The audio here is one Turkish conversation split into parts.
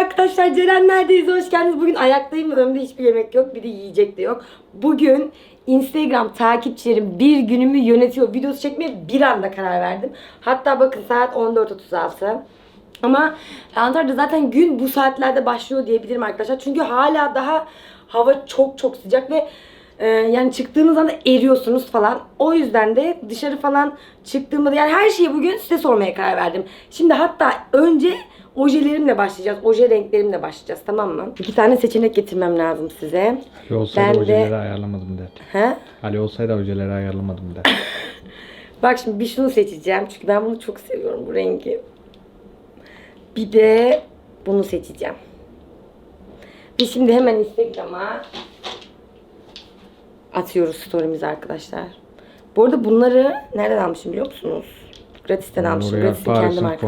arkadaşlar Ceren neredeyiz? Hoş geldiniz. Bugün ayaktayım. Önümde hiçbir yemek yok. Bir de yiyecek de yok. Bugün Instagram takipçilerim bir günümü yönetiyor. Videosu çekmeye bir anda karar verdim. Hatta bakın saat 14.36. Ama Antalya'da zaten gün bu saatlerde başlıyor diyebilirim arkadaşlar. Çünkü hala daha hava çok çok sıcak ve e, yani çıktığınız anda eriyorsunuz falan. O yüzden de dışarı falan çıktığımda yani her şeyi bugün size sormaya karar verdim. Şimdi hatta önce ojelerimle başlayacağız. Oje renklerimle başlayacağız tamam mı? İki tane seçenek getirmem lazım size. Ali olsaydı Ben de- hocaları ayarlamadım der. He? Ali olsaydı hocaları ayarlamadım der. Bak şimdi bir şunu seçeceğim. Çünkü ben bunu çok seviyorum bu rengi. Bir de bunu seçeceğim. Ve şimdi hemen Instagram'a atıyoruz story'mizi arkadaşlar. Bu arada bunları nereden almışım biliyor musunuz? Gratis'ten almışım. Gratis'in kendi markası.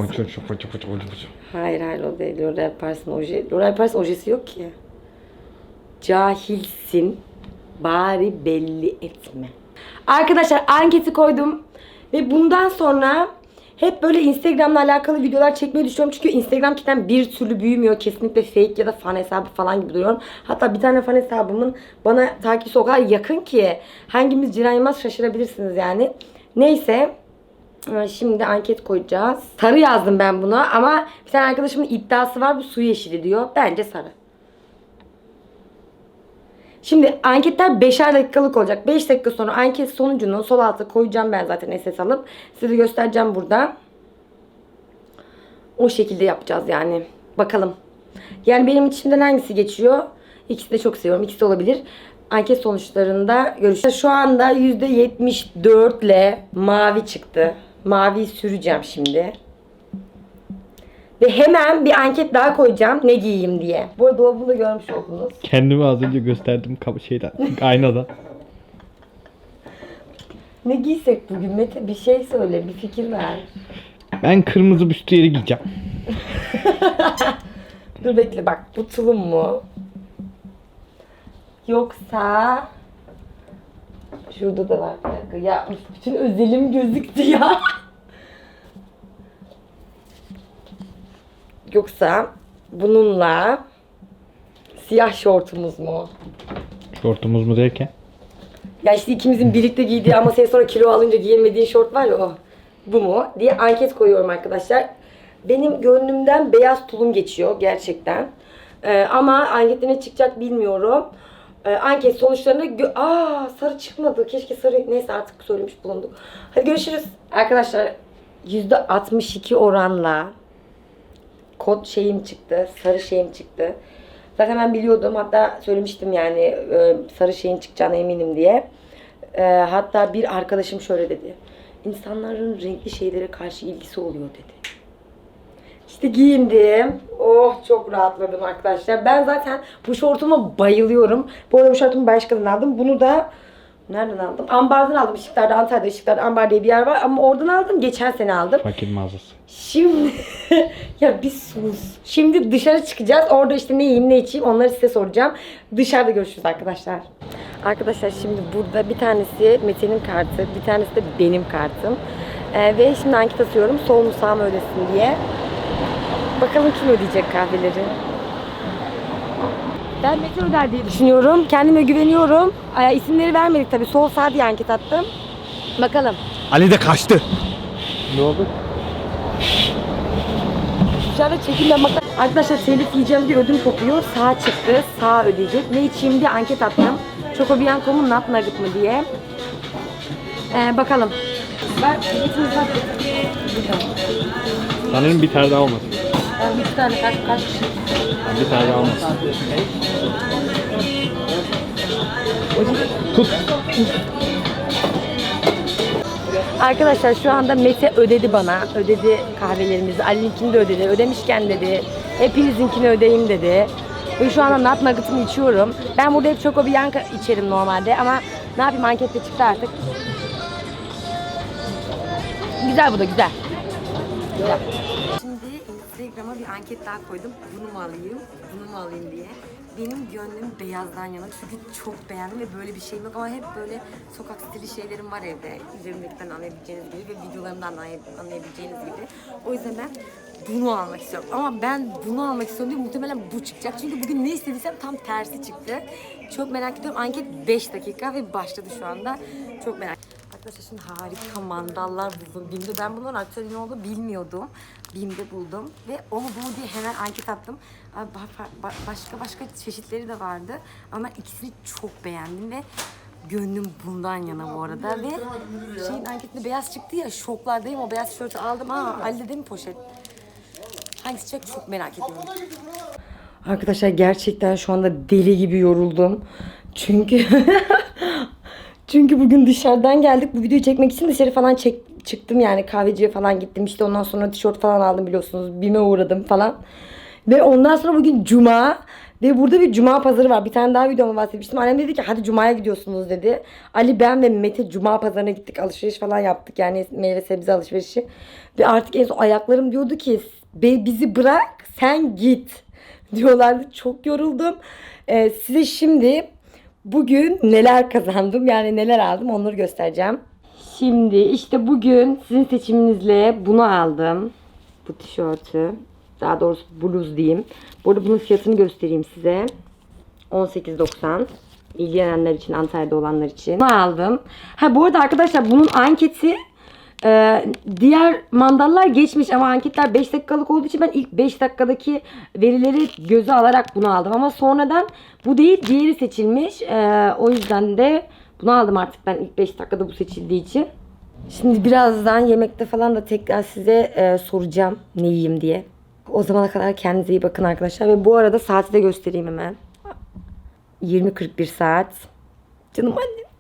Hayır hayır o değil. L'Oreal Paris'in oje. L'Oreal Paris ojesi yok ki. Cahilsin. Bari belli etme. Arkadaşlar anketi koydum. Ve bundan sonra hep böyle Instagram'la alakalı videolar çekmeyi düşünüyorum. Çünkü Instagram kitlem bir türlü büyümüyor. Kesinlikle fake ya da fan hesabı falan gibi duruyorum. Hatta bir tane fan hesabımın bana takipçisi o kadar yakın ki hangimiz Cihan Yılmaz şaşırabilirsiniz yani. Neyse Şimdi anket koyacağız. Sarı yazdım ben buna ama bir tane arkadaşımın iddiası var bu su yeşili diyor. Bence sarı. Şimdi anketler 5'er dakikalık olacak. 5 dakika sonra anket sonucunu sol alta koyacağım ben zaten SS alıp. Size göstereceğim burada. O şekilde yapacağız yani. Bakalım. Yani benim içimden hangisi geçiyor? İkisi de çok seviyorum. İkisi de olabilir. Anket sonuçlarında görüşürüz. Şu anda %74 ile mavi çıktı. Maviyi süreceğim şimdi. Ve hemen bir anket daha koyacağım ne giyeyim diye. Bu arada dolabı da görmüş oldunuz. Kendimi az önce gösterdim kap şeyden, aynada. Ne giysek bugün Mete? Bir şey söyle, bir fikir ver. Ben kırmızı büstiyeri giyeceğim. Dur bekle bak bu tulum mu? Yoksa şurada da var bir dakika. Ya bütün özelim gözüktü ya. Yoksa bununla siyah şortumuz mu? Şortumuz mu derken? Ya işte ikimizin birlikte giydiği ama sen sonra kilo alınca giyemediğin şort var ya o. Bu mu? diye anket koyuyorum arkadaşlar. Benim gönlümden beyaz tulum geçiyor gerçekten. Ee, ama ankette ne çıkacak bilmiyorum. Ee, anket sonuçlarında gö- Aa sarı çıkmadı. Keşke sarı neyse artık söylemiş bulunduk. Hadi görüşürüz. Arkadaşlar %62 oranla kod şeyim çıktı. Sarı şeyim çıktı. Zaten ben biliyordum. Hatta söylemiştim yani e, sarı şeyin çıkacağına eminim diye. E, hatta bir arkadaşım şöyle dedi. İnsanların renkli şeylere karşı ilgisi oluyor dedi. İşte giyindim. Oh çok rahatladım arkadaşlar. Ben zaten bu şortuma bayılıyorum. Bu arada bu şortumu başkadan aldım. Bunu da nereden aldım? Ambardan aldım. Işıklar'da Antalya'da Işıklar'da Ambar diye bir yer var. Ama oradan aldım. Geçen sene aldım. Fakir mağazası. Şimdi ya bir sus. Şimdi dışarı çıkacağız. Orada işte ne yiyeyim ne içeyim onları size soracağım. Dışarıda görüşürüz arkadaşlar. Arkadaşlar şimdi burada bir tanesi Mete'nin kartı, bir tanesi de benim kartım. Ee, ve şimdi anket atıyorum. Sol mu sağ mı ödesin diye. Bakalım kim ödeyecek kahveleri. Ben Mete öder diye düşünüyorum. Kendime güveniyorum. Ay, isimleri vermedik tabii. Sol sağ diye anket attım. Bakalım. Ali de kaçtı. Ne oldu? Dışarıda çekimden bak. Arkadaşlar telif yiyeceğim diye ödüm kopuyor. Sağ çıktı. Sağ ödeyecek. Ne içeyim diye anket attım. Chocobianco mu Nut Nugget mı diye. Ee, bakalım. Var. Sanırım bir tane daha olmasın. Ben bir tane kaç kaç kişi? Bir tane daha olmasın. Tut. Arkadaşlar şu anda Mete ödedi bana. Ödedi kahvelerimizi. Ali'ninkini de ödedi. Ödemişken dedi. Hepinizinkini ödeyeyim dedi. Ve şu anda Nut Nugget'ımı içiyorum. Ben burada hep Chocobianco içerim normalde ama ne yapayım ankette çıktı artık. Güzel bu da güzel. Güzel. Instagram'a bir anket daha koydum. Bunu mu alayım, bunu mu alayım diye. Benim gönlüm beyazdan yana çünkü çok beğendim ve böyle bir şeyim yok ama hep böyle sokak stili şeylerim var evde. Üzerimdekinden anlayabileceğiniz gibi ve videolarımdan anlay- anlayabileceğiniz gibi. O yüzden ben bunu almak istiyorum. Ama ben bunu almak istiyorum diye muhtemelen bu çıkacak. Çünkü bugün ne istediysem tam tersi çıktı. Çok merak ediyorum. Anket 5 dakika ve başladı şu anda. Çok merak Arkadaşlar şimdi harika mandallar buldum BİM'de. Ben bunların aktörü ne olduğunu bilmiyordum. BİM'de buldum. Ve o mu bu mu diye hemen anket attım. Başka başka çeşitleri de vardı. Ama ikisini çok beğendim ve gönlüm bundan yana bu arada. Ve şeyin anketinde beyaz çıktı ya şoklardayım. O beyaz tişörtü aldım. Aa Ali değil mi poşet? Hangisi çıkacak çok merak ediyorum. Arkadaşlar gerçekten şu anda deli gibi yoruldum. Çünkü çünkü bugün dışarıdan geldik. Bu videoyu çekmek için dışarı falan çek, çıktım yani kahveciye falan gittim. İşte ondan sonra tişört falan aldım biliyorsunuz. Bime uğradım falan. Ve ondan sonra bugün cuma ve burada bir cuma pazarı var. Bir tane daha videoma bahsetmiştim. Annem dedi ki hadi cumaya gidiyorsunuz dedi. Ali ben ve Mete cuma pazarına gittik. Alışveriş falan yaptık. Yani meyve sebze alışverişi. Ve artık en son ayaklarım diyordu ki "Be- bizi bırak sen git diyorlardı. Çok yoruldum. Ee, size şimdi bugün neler kazandım yani neler aldım onları göstereceğim. Şimdi işte bugün sizin seçiminizle bunu aldım. Bu tişörtü. Daha doğrusu bluz diyeyim. Bu arada bunun fiyatını göstereyim size. 18.90. İlgilenenler için, Antalya'da olanlar için. Bunu aldım. Ha bu arada arkadaşlar bunun anketi e, diğer mandallar geçmiş ama anketler 5 dakikalık olduğu için ben ilk 5 dakikadaki verileri göze alarak bunu aldım. Ama sonradan bu değil diğeri seçilmiş. E, o yüzden de bunu aldım artık ben ilk 5 dakikada bu seçildiği için. Şimdi birazdan yemekte falan da tekrar size e, soracağım ne yiyeyim diye. O zamana kadar kendinize iyi bakın arkadaşlar. Ve bu arada saati de göstereyim hemen. 20.41 saat. Canım annem.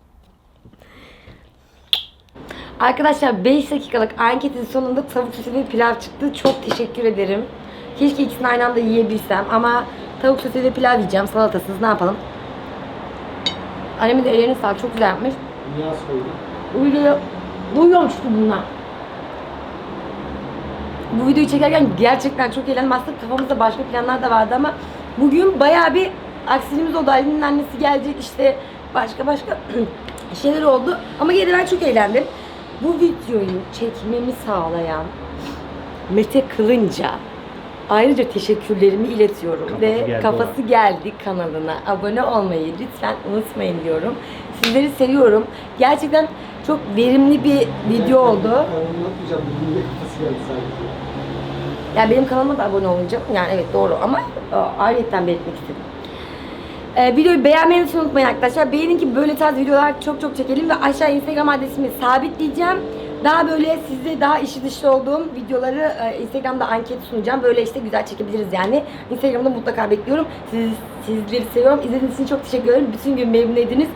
Arkadaşlar 5 dakikalık anketin sonunda tavuk sosu ve pilav çıktı. Çok teşekkür ederim. Keşke ikisini aynı anda yiyebilsem ama tavuk sosu ve pilav yiyeceğim salatasız ne yapalım. Annemin de ellerine sağlık çok güzel yapmış. Niye az koydun? Duyuyorum çünkü bunlar. Bu videoyu çekerken gerçekten çok eğlendim. Aslında kafamızda başka planlar da vardı ama bugün bayağı bir aksiliğimiz oldu. Ali'nin annesi gelecek işte başka başka şeyler oldu. Ama de ben çok eğlendim. Bu videoyu çekmemi sağlayan Mete Kılınca ayrıca teşekkürlerimi iletiyorum. Kafası Ve geldi kafası geldi kanalına abone olmayı lütfen unutmayın diyorum. Sizleri seviyorum. Gerçekten çok verimli bir video oldu. Anlatmayacağım. Kafası geldi. Yani benim kanalıma da abone olacağım. Yani evet doğru ama e, ayrıyetten belirtmek istedim. Ee, videoyu beğenmeyi unutmayın arkadaşlar. Beğenin ki böyle tarz videolar çok çok çekelim ve aşağı Instagram adresimi sabitleyeceğim. Daha böyle size daha işi dışı olduğum videoları e, Instagram'da anket sunacağım. Böyle işte güzel çekebiliriz yani. Instagram'da mutlaka bekliyorum. Siz, sizleri seviyorum. İzlediğiniz için çok teşekkür ederim. Bütün gün benimleydiniz.